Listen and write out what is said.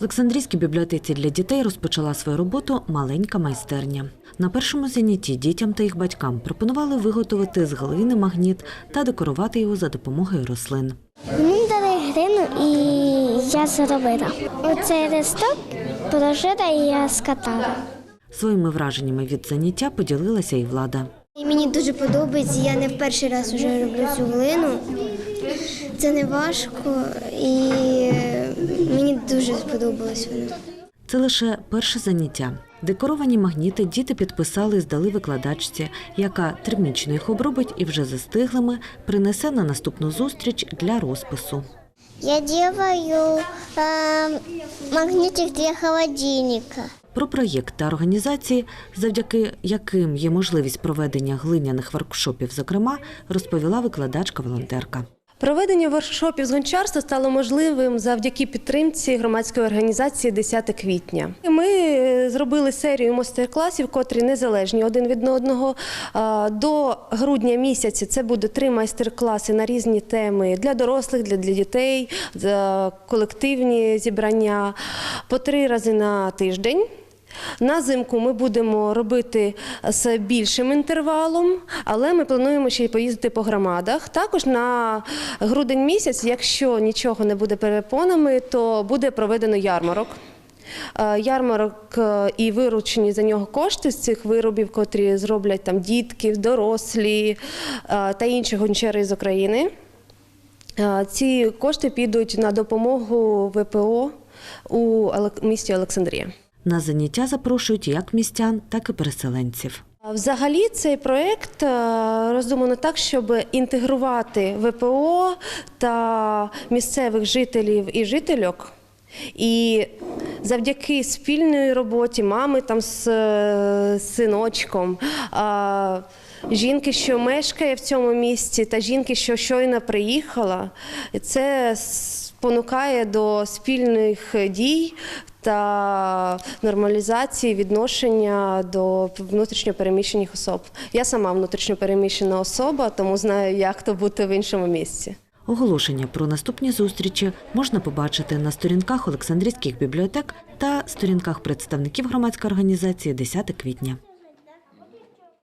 В Олександрійській бібліотеці для дітей розпочала свою роботу маленька майстерня. На першому занятті дітям та їх батькам пропонували виготовити з глини магніт та декорувати його за допомогою рослин. Мені дали глину і я зробила. Оцей листок положила і я скатала. Своїми враженнями від заняття поділилася і влада. Мені дуже подобається, я не в перший раз вже роблю цю глину. Це не важко і дуже сподобалось воно. Це лише перше заняття. Декоровані магніти діти підписали і здали викладачці, яка термічно їх обробить і вже застиглими принесе на наступну зустріч для розпису. Я делаю э, магнитик для холодильника. Про проєкт та організації, завдяки яким є можливість проведення глиняних воркшопів, зокрема, розповіла викладачка-волонтерка. Проведення воркшопів з гончарства стало можливим завдяки підтримці громадської організації 10 квітня. Ми е, зробили серію майстер-класів, котрі незалежні один від одного. До грудня місяця це буде три майстер-класи на різні теми для дорослих, для дітей, колективні зібрання по три рази на тиждень. На зимку ми будемо робити з більшим інтервалом, але ми плануємо ще й поїздити по громадах. Також на грудень місяць, якщо нічого не буде перепонами, то буде проведено ярмарок. Е, Ярмарок е, і виручені за нього кошти з цих виробів, котрі зроблять там дітки, дорослі е, та інші гончари з України. Ці кошти підуть на допомогу ВПО у місті Олександрія. На заняття запрошують як містян, так і переселенців. Взагалі цей проєкт е, роздумано так, щоб інтегрувати ВПО та місцевих жителів і жительок. І завдяки спільної роботі мами там з е, синочком, жінки, що мешкає в цьому місті, та жінки, що щойно приїхала, це спонукає до спільних дій та нормалізації відношення до внутрішньопереміщених особ. Я сама внутрішньопереміщена особа, тому знаю, як то бути в іншому місці. Оголошення про наступні зустрічі можна побачити на сторінках Олександрійських бібліотек та сторінках представників громадської організації 10 квітня.